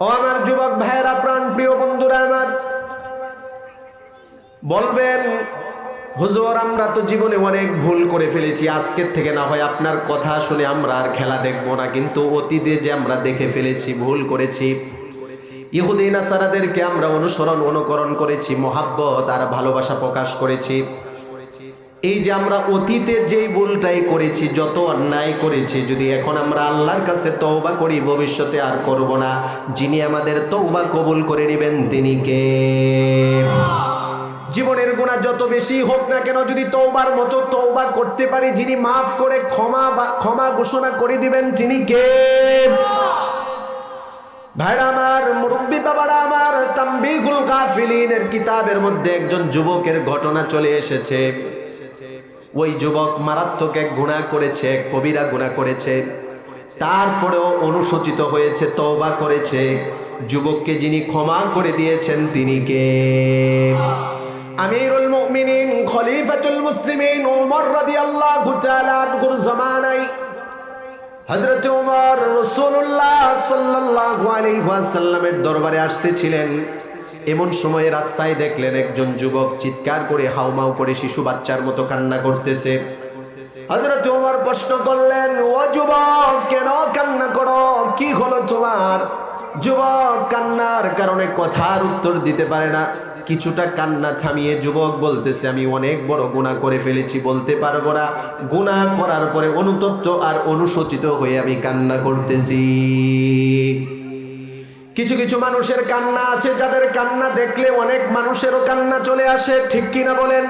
ও আমার যুবক ভাইয়েরা, প্রাণ প্রিয় বন্ধুরা আমার, বলবেন, হুজুর, আমরা তো জীবনে অনেক ভুল করে ফেলেছি, আজকের থেকে না হয় আপনার কথা শুনে আমরা আর খেলা দেখব না, কিন্তু অতীতে যে আমরা দেখে ফেলেছি, ভুল করেছি ইহুদিন আসারাদেরকে আমরা অনুসরণ, অনুকরণ করেছি, মোহাব্বত আর ভালোবাসা প্রকাশ করেছি এই যে আমরা অতীতে যেই ভুলটাই করেছি, যত অন্যায় করেছি, যদি এখন আমরা আল্লাহর কাছে তওবা করি, ভবিষ্যতে আর করব না। যিনি আমাদের তওবা কবুল করে নেবেন, তিনি কে? জীবনের গুণা যত বেশি হোক না কেন, যদি তৌবার মতো তৌবা করতে পারি, যিনি মাফ করে ক্ষমা বা, ক্ষমা ঘোষণা করে দিবেন, তিনি কে? ভাইরা আমার, মুরব্বী বাবারা আমার তাম্বিগুল গাফিলিনের কিতাবের মধ্যে একজন যুবকের ঘটনা চলে এসেছে। ওই যুবক মারাত্মক এক গুণা করেছে কবিরা গুণা করেছে। তারপরেও অনুশোচিত হয়েছে, তওবা করেছে। যুবককে যিনি ক্ষমা করে দিয়েছেন, তিনি কে? আমিরুল মুমিনিন, খলিফাতুল মুসলিমিন ওমর রাদিয়াল্লাহু তাআলা আনহুর জামানায়। হযরত ওমর রাসূলুল্লাহ সাল্লাল্লাহু আলাইহি ওয়াসাল্লামের দরবারে আসতেছিলেন এমন সময়ে রাস্তায় দেখলেন একজন যুবক চিৎকার করে হাউমাউ করে শিশু বাচ্চার মতো কান্না করতেছে। হযরত ওমর প্রশ্ন করলেন, ও যুবক, কেন কান্না করো? কি হলো তোমার? যুবক কান্নার কারণে কথার উত্তর দিতে পারে না। কিছুটা কান্না থামিয়ে যুবক বলতেছে, আমি অনেক বড় গুণা করে ফেলেছি, বলতে পারব না। গুণা করার পরে অনুতপ্ত আর অনুশোচিত হয়ে আমি কান্না করতেছি। কিছু কিছু মানুষের কান্না আছে, যাদের কান্না দেখলে অনেক মানুষেরও কান্না চলে আসে, ঠিক কিনা বলেন?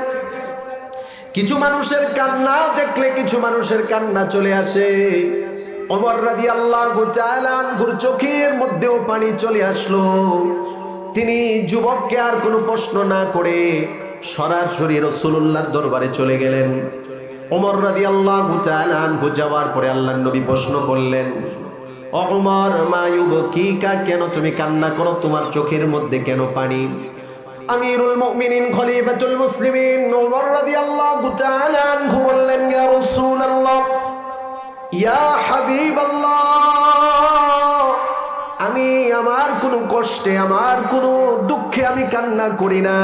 কিছু মানুষের কান্না দেখলে কিছু মানুষের কান্না চলে আসে। অমর রাদি আল্লাহ গুর চোখের মধ্যেও পানি চলে আসলো। তিনি যুবককে আর কোনো প্রশ্ন না করে সরাসরি রসুল্লাহর দরবারে চলে গেলেন। ওমর রাদি আল্লাহ যাওয়ার পরে আল্লাহ নবী প্রশ্ন করলেন অমর মায়ুব কি কা কেন তুমি কান্না করো? তোমার চোখের মধ্যে কেন পানি? আমিরুল মুমিনিন, খলিফাতুল মুসলিমিন ওমর রাদিয়াল্লাহু তাআলা আনহু বললেন, ইয়া রাসূলুল্লাহ, ইয়া হাবিবাল্লাহ, আমি আমার কোনো কষ্টে, আমার কোনো দুঃখে আমি কান্না করি না।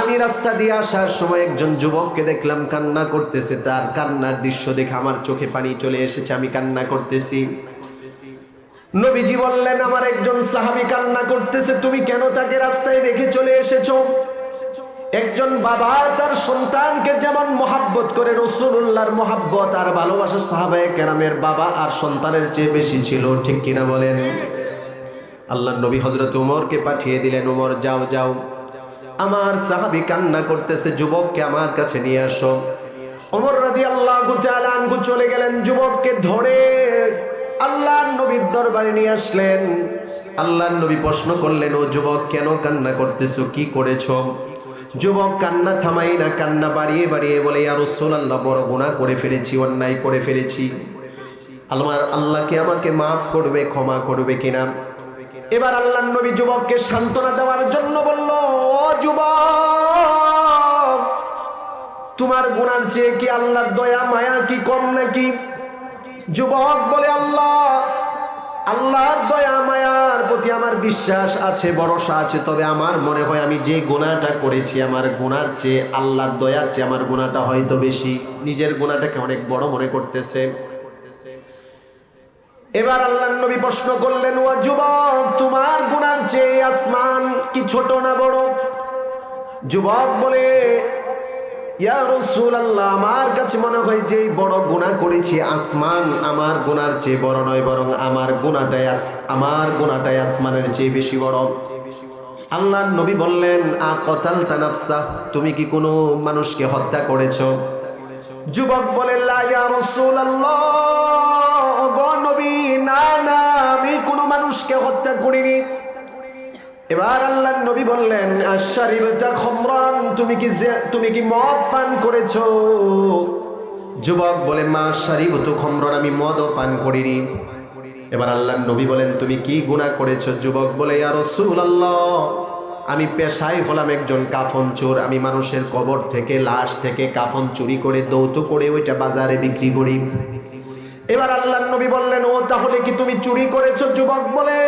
আমি রাস্তা দিয়ে আসার সময় একজন যুবককে দেখলাম কান্না করতেছে। তার কান্নার দৃশ্য দেখে আমার চোখে পানি চলে এসেছে, আমি কান্না করতেছি। নবীজি বললেন, আমার একজন সাহাবি কান্না করতেছে, তুমি কেন তাকে রাস্তায় রেখে চলে এসেছ? একজন বাবা তার সন্তানকে যেমন মহাব্বত করে রসুল্লাহর মহাব্বত আর ভালোবাসা সাহাবায়ে কেরামের বাবা আর সন্তানের চেয়ে বেশি ছিল। ঠিক কিনা বলেন? আল্লাহ নবী হজরত উমরকে পাঠিয়ে দিলেন, উমর, যাও যাও। আমার সাহাবি কান্না করতেছে, যুবককে আমার কাছে নিয়ে আসো। অমর রাদি আল্লাহ চলে গেলেন, যুবককে ধরে আল্লাহ নবীর দরবারে নিয়ে আসলেন। আল্লাহ নবী প্রশ্ন করলেন, ও যুবক, কেন কান্না করতেছো? কি করেছ? যুবক কান্না থামাই না, কান্না বাড়িয়ে বাড়িয়ে বলে আর আল্লাহ বড় গুণা করে ফেলেছি, অন্যায় করে ফেলেছি। আমার আল্লাহকে আমাকে মাফ করবে, ক্ষমা করবে কিনা? এবার আল্লাহ নবী যুবককে সান্ত্বনা দেওয়ার জন্য বলল, ও যুবক, তোমার গুনার চেয়ে কি আল্লাহর দয়া, মায়া কি কম নাকি? যুবক বলে, আল্লাহ, আল্লাহর দয়া মায়ার প্রতি আমার বিশ্বাস আছে, ভরসা আছে, তবে আমার মনে হয় আমি যে গুণাটা করেছি, আমার গুণার চেয়ে আল্লাহর দয়ার চেয়ে আমার গুণাটা হয়তো বেশি। নিজের গুণাটাকে অনেক বড় মনে করতেছে। এবার আল্লাহ নবী প্রশ্ন করলেন, ও যুবক, তোমার গুনার চেয়ে আসমান কি ছোট না বড়? যুবক বলে আমার কাছে মনে হয় যে বড় গুনাহ করেছি, আসমান আমার গুনার চেয়ে বড় নয়, বরং আমার গুনাহটাই আমার গুনাহটাই আসমানের চেয়ে বেশি বড়। আল্লাহ নবী বললেন, আ কতাল তানাফসা তুমি কি কোনো মানুষকে হত্যা করেছ? যুবক বলে নবী, না না, আমি কোনো মানুষকে হত্যা করিনি। এবার আল্লাহ নবী বললেন খমরান, তুমি কি তুমি কি মদ পান করেছ? যুবক বলে, মা শারিবতু খমরান, আমি মদও পান করিনি। এবার আল্লাহ নবী বলেন, তুমি কি গুনাহ করেছ? যুবক বলে, ইয়া রাসূলুল্লাহ, আমি পেশায় হলাম একজন কাফন চোর। আমি মানুষের কবর থেকে, লাশ থেকে কাফন চুরি করে, দৌত করে ওইটা বাজারে বিক্রি করি। এবার আল্লাহ নবী বললেন, ও, তাহলে কি তুমি চুরি করেছ যুবক বলে?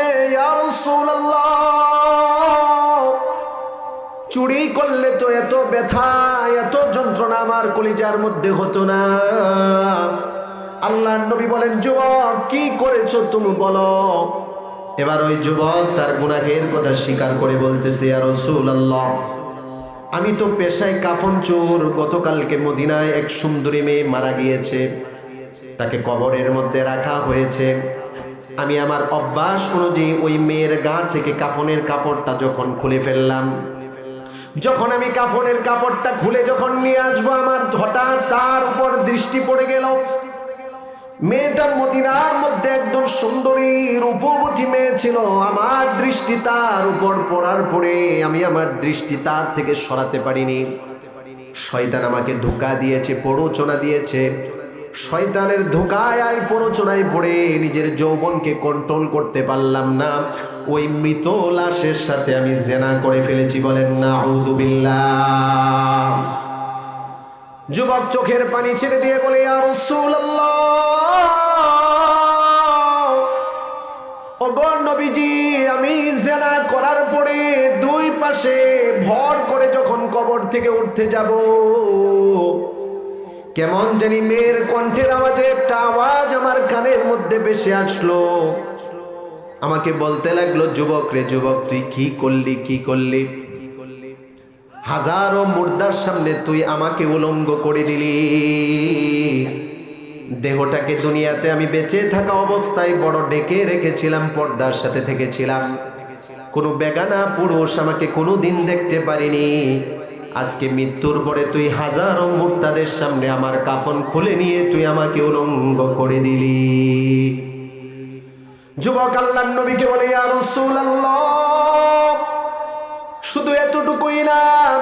চুরি করলে তো এত ব্যথা, এত যন্ত্রণা আমার কলিজার মধ্যে হতো না। আল্লাহ নবী বলেন, যুবক, কি করেছ তুমি বলো? এবার ওই যুবক তার গুনাহের কথা স্বীকার করে বলতেছে আর রসুল আল্লাহ আমি তো পেশায় কাফন চোর, গতকালকে মদিনায় এক সুন্দরী মেয়ে মারা গিয়েছে। তাকে কবরের মধ্যে রাখা হয়েছে। আমি আমার অভ্যাস অনুযায়ী ওই মেয়ের গা থেকে কাফনের কাপড়টা যখন খুলে ফেললাম, যখন আমি কাফনের কাপড়টা খুলে যখন নিয়ে আসব, আমার হঠাৎ তার উপর দৃষ্টি পড়ে গেল। মেয়েটা মদিনার মধ্যে একদম সুন্দরী রূপবতী মেয়ে ছিল। আমার দৃষ্টি তার উপর পড়ার পরে আমি আমার দৃষ্টি তার থেকে সরাতে পারিনি। শয়তান আমাকে ধোকা দিয়েছে, প্ররোচনা দিয়েছে। শয়তানের ধোকায় আয় প্ররোচনায় পড়ে, নিজের যৌবনকে কন্ট্রোল করতে পারলাম না। ওই মৃত লাশের সাথে আমি জেনা করে ফেলেছি বলেন না যুবক চোখের পানি ছেড়ে দিয়ে বলে আর আমি জেনা করার পরে দুই পাশে ভর করে যখন কবর থেকে উঠতে যাব কেমন জানি মেয়ের কণ্ঠের আওয়াজে একটা আওয়াজ আমার কানের মধ্যে বেশি আসলো। আমাকে বলতে লাগল, যুবক রে যুবক, তুই কি করলি কি করলি? হাজারো মুর্দার সামনে তুই আমাকে উলঙ্গ করে দিলি। দেহটাকে দুনিয়াতে আমি বেঁচে থাকা অবস্থায় বড় ডেকে রেখেছিলাম, পর্দার সাথে থেকেছিলাম। কোনো বেগানা পুরুষ আমাকে কোনো দিন দেখতে পারিনি। আজকে মৃত্যুর পরে তুই হাজারো মুর্দাদের সামনে আমার কাফন খুলে নিয়ে তুই আমাকে উলঙ্গ করে দিলি। যুবক আল্লাহ নবীকে বলে, ইয়া শুধু এতটুকুই না,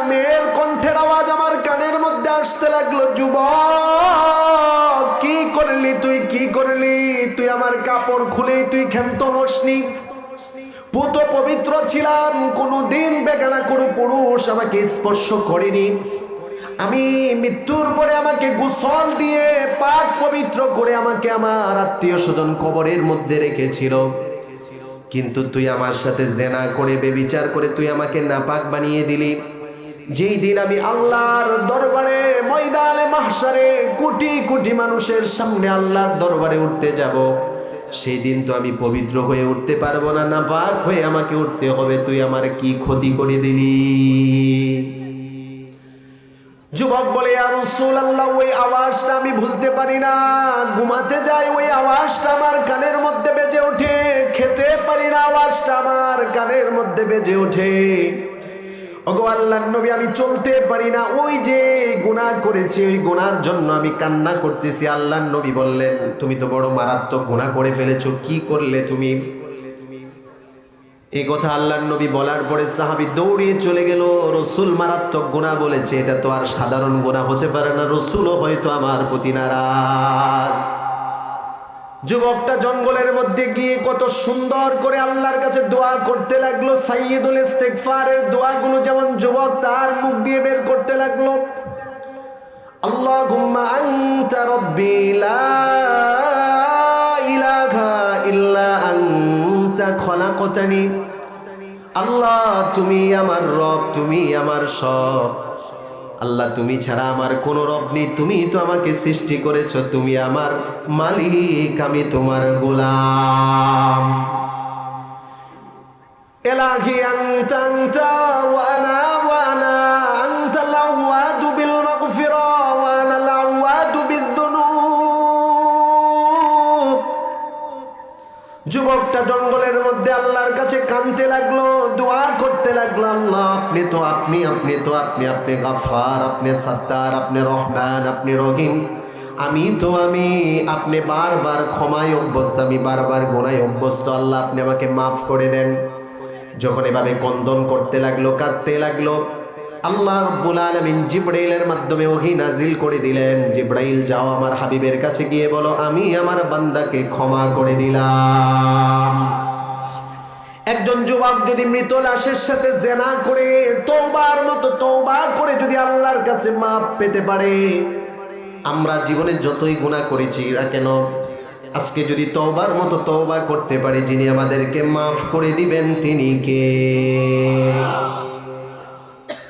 মেয়ের কণ্ঠের আওয়াজ আমার কানের মধ্যে আসতে লাগল। যুবক, কি করলি তুই? কি করলি? তুই আমার কাপড় খুলেই তুই ক্ষান্ত হসনি। পুত পবিত্র ছিলাম কোনো দিন বেগানা কোনো পুরুষ আমাকে স্পর্শ করেনি। আমি মৃত্যুর পরে আমাকে গোসল দিয়ে পাক পবিত্র করে আমাকে আমার আত্মীয় স্বজন কবরের মধ্যে রেখেছিল। কিন্তু তুই আমার সাথে জেনা করে, বেবিচার করে তুই আমাকে নাপাক বানিয়ে দিলি। যেই দিন আমি আল্লাহর দরবারে, ময়দানে মাহসারে কোটি কোটি মানুষের সামনে আল্লাহর দরবারে উঠতে যাব সেই দিন তো আমি পবিত্র হয়ে উঠতে পারব না নাপাক হয়ে আমাকে উঠতে হবে। তুই আমার কি ক্ষতি করে দিলি? যুবক বলে আর রসুল আল্লাহ ওই আওয়াজটা আমি ভুলতে পারি না। ঘুমাতে যাই, ওই আওয়াজটা আমার কানের মধ্যে বেজে ওঠে। খেতে পারি না, আওয়াজটা আমার কানের মধ্যে বেজে ওঠে। ওগো আল্লাহ নবী, আমি চলতে পারি না। ওই যে গুনাহ করেছি, ওই গুনার জন্য আমি কান্না করতেছি। আল্লাহ নবী বললেন, তুমি তো বড় মারাত্মক গুনাহ করে ফেলেছো, কি করলে তুমি? এই কথা আল্লাহর নবী বলার পরে সাহাবি দৌড়িয়ে চলে গেল। রসুল মারাত্মক গুণা বলেছে, এটা তো আর সাধারণ গুণা হতে পারে না। রসুলও হয়তো আমার প্রতি নারাজ। যুবকটা জঙ্গলের মধ্যে গিয়ে কত সুন্দর করে আল্লাহর কাছে দোয়া করতে লাগল সাইয়দুল ইস্তেগফারের দোয়াগুলো যেমন যুবক তার মুখ দিয়ে বের করতে লাগল। আল্লাহুম্মা আনতা রব্বি লা ইলাহা ইল্লা আনতা খলাকতানি। আল্লাহ, তুমি আমার রব, তুমি আমার সব। আল্লাহ, তুমি ছাড়া আমার কোনো রব নেই। তুমি তো আমাকে সৃষ্টি করেছ, তুমি আমার মালিক, আমি তোমার গোলাম। এলাহি আনতা আনতা যুবকটা জঙ্গলের মধ্যে আল্লাহর কাছে কানতে লাগল, দোয়া করতে লাগল, আল্লাহ, আপনি তো আপনি আপনি তো আপনি আপনি গাফার আপনি সত্তার, আপনি রহমান, আপনি রহিম। আমি তো আমি, আপনি বারবার ক্ষমায় অভ্যস্ত, আমি বারবার গোনায় অভ্যস্ত, আল্লাহ, আপনি আমাকে মাফ করে দেন। যখন এভাবে কন্দন করতে লাগল, কাঁদতে লাগল আল্লাহ রব্বুল আলমিন জিব্রাইলের মাধ্যমে ওহি নাজিল করে দিলেন। জিব্রাইল, যাও আমার হাবিবের কাছে গিয়ে বলো, আমি আমার বান্দাকে ক্ষমা করে দিলাম। একজন যুবক যদি মৃত লাশের সাথে জেনা করে তৌবার মতো তৌবা করে যদি আল্লাহর কাছে মাপ পেতে পারে। আমরা জীবনে যতই গুণা করেছি না কেন, আজকে যদি তওবার মতো তওবা করতে পারি, যিনি আমাদেরকে মাফ করে দিবেন, তিনি কে?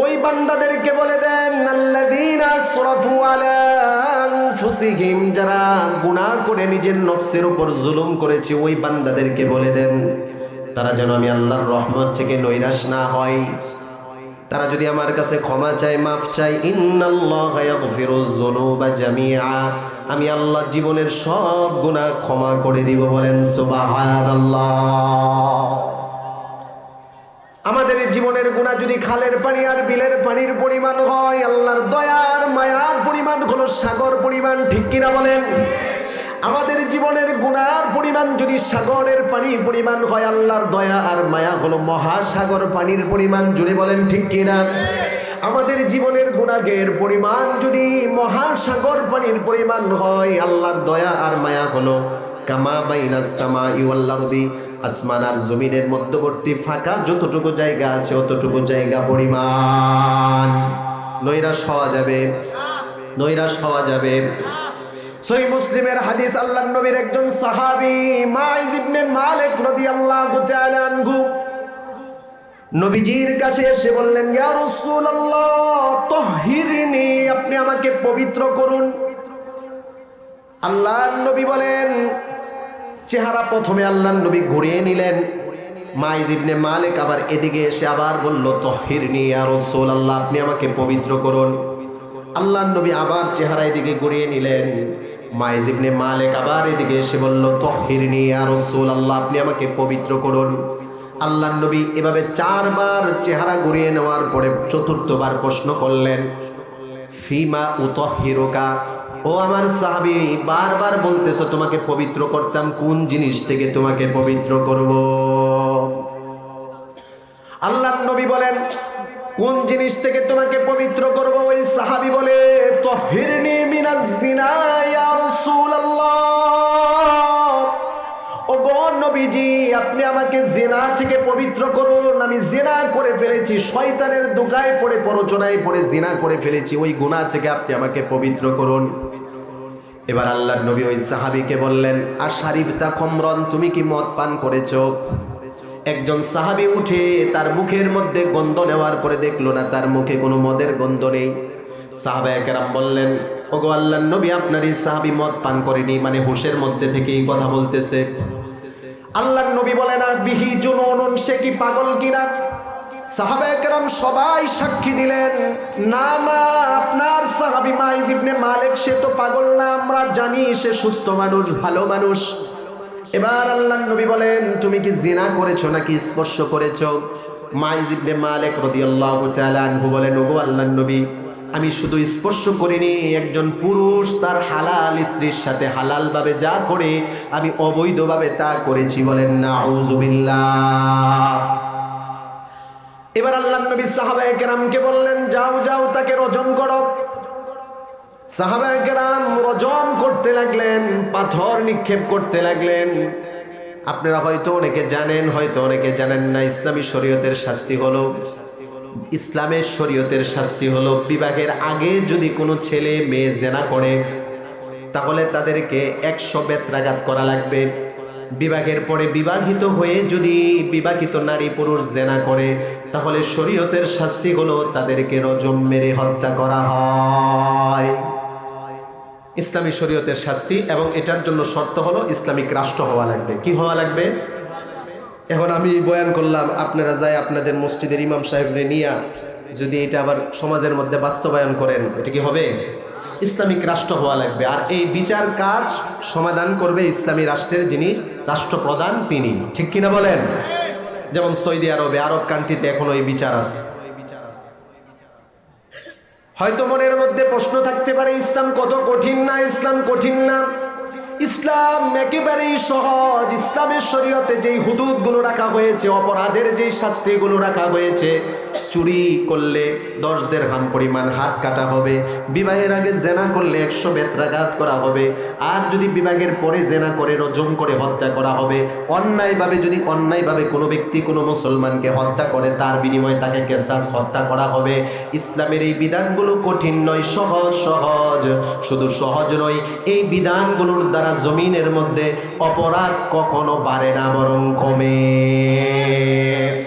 ওই বান্দাদেরকে বলে দেন আলা যারা গুনাহ করে নিজের নফসের উপর জুলুম করেছে, ওই বান্দাদেরকে বলে দেন, তারা যেন আমি আল্লাহর রহমত থেকে নৈরাশ না হয়। তারা যদি আমার কাছে ক্ষমা চায়, মাফ জামিআ। আমি আল্লাহ জীবনের সব গুনাহ ক্ষমা করে দিব বলেন, সুবহানাল্লাহ। আমাদের জীবনের গুণা যদি খালের পানি আর বিলের পানির পরিমাণ হয়, আল্লাহর দয়ার, মায়ার পরিমাণ হলো সাগর পরিমাণ, ঠিক কিনা বলেন? আমাদের জীবনের গুণার পরিমাণ যদি সাগরের পানি পরিমাণ হয়, আল্লাহর দয়া আর মায়া হলো মহাসাগর পানির পরিমাণ জুড়ে বলেন ঠিক কিনা? আমাদের জীবনের গুণাগের পরিমাণ যদি মহাসাগর পানির পরিমাণ হয়, আল্লাহর দয়া আর মায়া হলো কামা বাইনাস সামা ইউল্লাহদি আসমান আর জমিনের মধ্যবর্তী ফাঁকা, যতটুকু জায়গা আছে অতটুকু জায়গা পরিমাণ। নৈরাশ হওয়া যাবে। নৈরাশ হওয়া যাবে। সই মুসলিমের হাদিস আল্লাহ নবীর একজন সাহাবী মাইজ ইবনে মালিক রাদিয়াল্লাহু তাআলা আনহু। নবীজির কাছে এসে বললেন, ইয়া রাসূলুল্লাহ, তাহহিরনি, আপনি আমাকে পবিত্র করুন। আল্লাহ নবী বলেন চেহারা প্রথমে আল্লাহ নবী ঘুরিয়ে নিলেন। মাইজ ইবনে মালিক আবার এদিকে এসে আবার বলল তহিরনি আর রসুল আল্লাহ আপনি আমাকে পবিত্র করুন। আল্লাহ নবী আবার চেহারা এদিকে ঘুরিয়ে নিলেন। মাইজ ইবনে মালিক আবার এদিকে এসে বলল তহিরনি আর রসুল আল্লাহ আপনি আমাকে পবিত্র করুন। আল্লাহ নবী এভাবে চারবার চেহারা ঘুরিয়ে নেওয়ার পরে চতুর্থবার প্রশ্ন করলেন, ফিমা উতহিরোকা? ও আমার সাহাবি, বারবার বলতেছো তোমাকে পবিত্র করতাম, কোন জিনিস থেকে তোমাকে পবিত্র করব? আল্লাহ নবী বলেন, কোন জিনিস থেকে তোমাকে পবিত্র করব? ওই সাহাবি বলে, তহিরনি মিনাজ জিনা, ইয়া রাসূলুল্লাহ। ও গো নবীজি আপনি আমাকে জেনা থেকে পবিত্র করুন। আমি জেনা করে ফেলেছি। শয়তানের দোকায় পড়ে প্ররোচনায় পড়ে জেনা করে ফেলেছি। ওই গুনাহ থেকে আপনি আমাকে পবিত্র করুন। এবার আল্লাহ নবী ওই সাহাবীকে বললেন, আর শারিফতা খমরন, তুমি কি মদ পান করেছ? একজন সাহাবী উঠে তার মুখের মধ্যে গন্ধ নেওয়ার পরে দেখল না, তার মুখে কোনো মদের গন্ধ নেই। সাহাবা একরাম বললেন, ওগো আল্লাহ নবী, আপনার এই সাহাবী মদ পান করেনি মানে হুশের মধ্যে থেকে এই কথা বলতেছে। আল্লাহ নবী বলে না, বিহি জুনুন সে কি পাগল কিনা? সাহাবা একরাম সবাই সাক্ষী দিলেন, না না, আপনার সাহাবী মাইজ ইবনে মালিক, সে তো পাগল না, আমরা জানি সে সুস্থ মানুষ, ভালো মানুষ। এবার আল্লাহ নবী বলেন, তুমি কি জিনা করেছ নাকি স্পর্শ করেছ? মাইজ ইবনে মালিক রাদিয়াল্লাহু তাআলা আনহু বলেন, ওগো আল্লাহ নবী আমি শুধু স্পর্শ করিনি, একজন পুরুষ তার হালাল স্ত্রীর সাথে হালাল ভাবে যা করে, আমি অবৈধভাবে তা করেছি বলেন না এবার আল্লাহ নবী সাহাবায়ে কেরামকে বললেন, যাও যাও, তাকে রজম করো। সাহাবায়ে কেরাম রজম করতে লাগলেন, পাথর নিক্ষেপ করতে লাগলেন। আপনারা হয়তো অনেকে জানেন, হয়তো অনেকে জানেন না, ইসলামী শরীয়তের শাস্তি হলো ইসলামের শরীয়তের শাস্তি হলো বিবাহের আগে যদি কোনো ছেলে মেয়ে জেনা করে, তাহলে তাদেরকে একশো বেত্রাঘাত করা লাগবে। বিবাহের পরে বিবাহিত হয়ে যদি বিবাহিত নারী পুরুষ জেনা করে, তাহলে শরীয়তের শাস্তি হলো তাদেরকে রজম মেরে হত্যা করা হয়। ইসলামী শরীয়তের শাস্তি এবং এটার জন্য শর্ত হলো ইসলামিক রাষ্ট্র হওয়া লাগবে। কি হওয়া লাগবে? এখন আমি বয়ান করলাম, আপনারা যাই আপনাদের মসজিদের ইমাম সাহেবরে নিয়া যদি এটা আবার সমাজের মধ্যে বাস্তবায়ন করেন, এটা কি হবে? ইসলামিক রাষ্ট্র হওয়া লাগবে। আর এই বিচার কাজ সমাধান করবে ইসলামী রাষ্ট্রের যিনি রাষ্ট্রপ্রধান তিনি। ঠিক কিনা বলেন? যেমন সৌদি আরবে, আরব কান্ট্রিতে এখন ওই বিচার আছে। হয়তো মনের মধ্যে প্রশ্ন থাকতে পারে, ইসলাম কত কঠিন না, ইসলাম কঠিন না। ইসলাম একেবারেই সহজ। ইসলামের শরীয়তে যেই হুদুদগুলো রাখা হয়েছে অপরাধের যেই শাস্তিগুলো রাখা হয়েছে চুরি করলে দশ দের হাম পরিমাণ হাত কাটা হবে। বিবাহের আগে জেনা করলে একশো বেত্রাঘাত করা হবে। আর যদি বিবাহের পরে জেনা করে, রজম করে হত্যা করা হবে, অন্যায়ভাবে যদি অন্যায়ভাবে কোনো ব্যক্তি কোনো মুসলমানকে হত্যা করে, তার বিনিময়ে তাকে কেসাস হত্যা করা হবে। ইসলামের এই বিধানগুলো কঠিন নয়, সহজ সহজ। শুধু সহজ নয়, এই বিধানগুলোর দ্বারা জমিনের মধ্যে অপরাধ কখনো বাড়ে না, বরং কমে।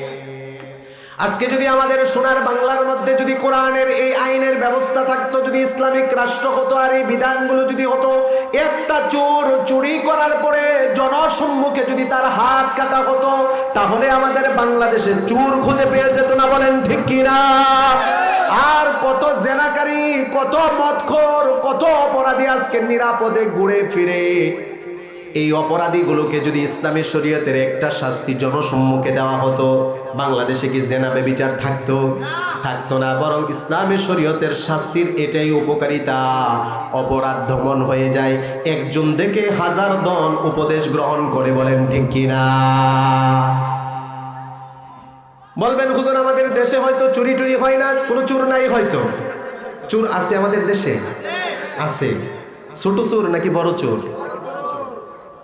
আজকে যদি আমাদের সোনার বাংলার মধ্যে যদি কোরআনের এই আইনের ব্যবস্থা থাকতো, যদি ইসলামিক রাষ্ট্র হতো আর এই বিধানগুলো যদি হতো, একটা চোর চুরি করার পরে জনসম্মুখে যদি তার হাত কাটা হতো, তাহলে আমাদের বাংলাদেশে চোর খুঁজে পেয়ে যেত না বলেন ঠিক কিনা আর কত জেনাকারী, কত মৎখর কত অপরাধী আজকে নিরাপদে ঘুরে ফিরে এই অপরাধীগুলোকে যদি ইসলামী শরীয়তের একটা শাস্তি জনসম্মুখে দেওয়া হতো, বাংলাদেশে কি জেনাবে বিচার থাকতো? থাকতো না, বরং ইসলামী শরীয়তের শাস্তির এটাই উপকারিতা। অপরাধ দমন হয়ে যায়। একজন দেখে হাজার দন উপদেশ গ্রহণ করে বলেন, ঠিক কিনা বলবেন, হুজুর, আমাদের দেশে হয়তো চুরি টুরি হয় না, কোনো চুর নাই হয়তো। চুর আছে আমাদের দেশে? আছে। ছোট চোর নাকি বড় চোর?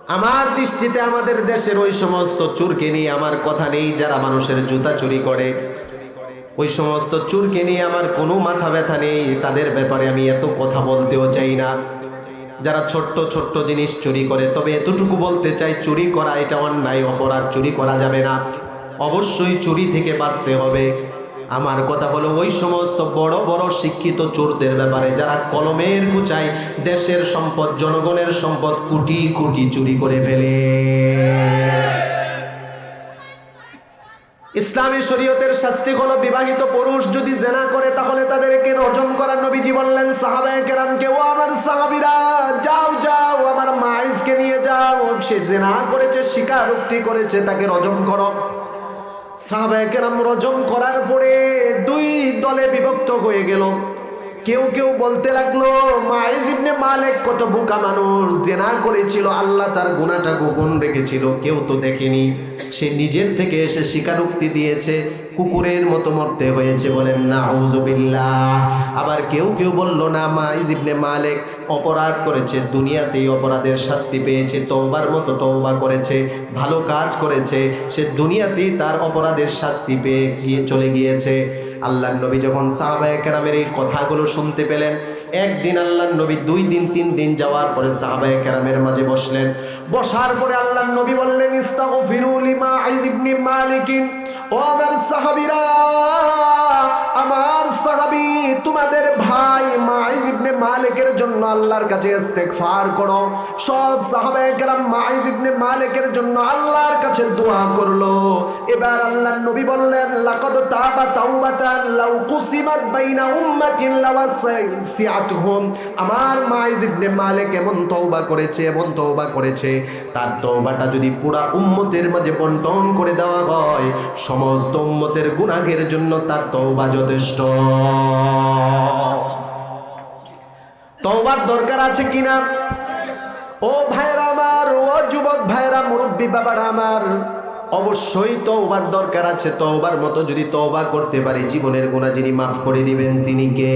আমার দৃষ্টিতে আমাদের দেশের ওই সমস্ত চুরকে নিয়ে আমার কথা নেই, যারা মানুষের জুতা চুরি করে। ওই সমস্ত চুরকে নিয়ে আমার কোনো মাথা ব্যথা নেই, তাদের ব্যাপারে আমি এত কথা বলতেও চাই না। যারা ছোট্ট ছোট্ট জিনিস চুরি করে, তবে এতটুকু বলতে চাই, চুরি করা এটা অন্যায়, অপরাধ চুরি করা যাবে না। অবশ্যই চুরি থেকে বাঁচতে হবে। আমার কথা হলো ওই সমস্ত বড় বড় শিক্ষিত চোরদের ব্যাপারে যারা কলমের কুচায় দেশের সম্পদ, জনগণের সম্পদ কোটি কোটি চুরি করে ফেলে। ইসলামী শরীয়তের শাস্তি হলো বিবাহিত পুরুষ যদি জেনা করে, তাহলে তাদেরকে রজম করার নবীজি বললেন, সাহাবায়ে কেরামকে, ও আমার সাহাবীরা, যাও যাও, আমার মাইজকে নিয়ে যাও। সে জেনা করেছে, স্বীকারোক্তি করেছে, তাকে রজম করো। সাহাবায়ে কেরাম রজম করার পরে দুই দলে বিভক্ত হয়ে গেল। কেউ কেউ বলতে লাগল, মাইজ ইবনে মালিক কত বোকা মানুষ, জেনা করেছিল, আল্লাহ তার গুণাটা গোপন রেখেছিল, কেউ তো দেখেনি। সে নিজের থেকে এসে স্বীকারোক্তি দিয়েছে, কুকুরের মতো মরতে হয়েছে বলেন না আবার কেউ কেউ বলল, না, মাইজ ইবনে মালিক অপরাধ করেছে, দুনিয়াতেই অপরাধের শাস্তি পেয়েছে, তওবার মতো তওবা করেছে, ভালো কাজ করেছে, সে দুনিয়াতেই তার অপরাধের শাস্তি পেয়ে গিয়ে চলে গিয়েছে। আল্লাহ নবী যখন সাহাবায় কেরামের এই কথাগুলো শুনতে পেলেন, একদিন আল্লাহ নবী দুই দিন, তিন দিন যাওয়ার পরে সাহাবায় কেরামের মাঝে বসলেন। বসার পরে আল্লাহ নবী বললেন, ইস্তাগফিরু লিমা আইজ ইবনে মালিকিন। ও আমার সাহাবীরা আমার সাহাবী, তোমাদের ভাই মাইজ ইবনে মালিকের জন্য আল্লাহর কাছে ইস্তেগফার করো। সব সাহাবায়ে কেরাম মাইজ ইবনে মালিকের জন্য আল্লাহর কাছে দোয়া করল। এবার আল্লাহর নবী বললেন, লাকাদ তাবা তাওবাতান লাউ কুসিমাত বাইনা উম্মাতিন লাওয়াসিআতুহুম আমার মাইজ ইবনে মালিক এমন তওবা করেছে, এমন তওবা করেছে। তার তওবাটা যদি পুরা উম্মতের মাঝে বন্টন করে দেওয়া হয়, সমস্ত উম্মতের গুনাহের জন্য তার তওবা যথেষ্ট। তওবার দরকার আছে কিনা? ও ভাইরা আমার, ও যুবক ভাইরা মুরব্বী বাবারা আমার, অবশ্যই তওবার দরকার আছে। তওবার মতো যদি তওবা করতে পারি, জীবনের গুণা যিনি মাফ করে দিবেন, তিনি কে?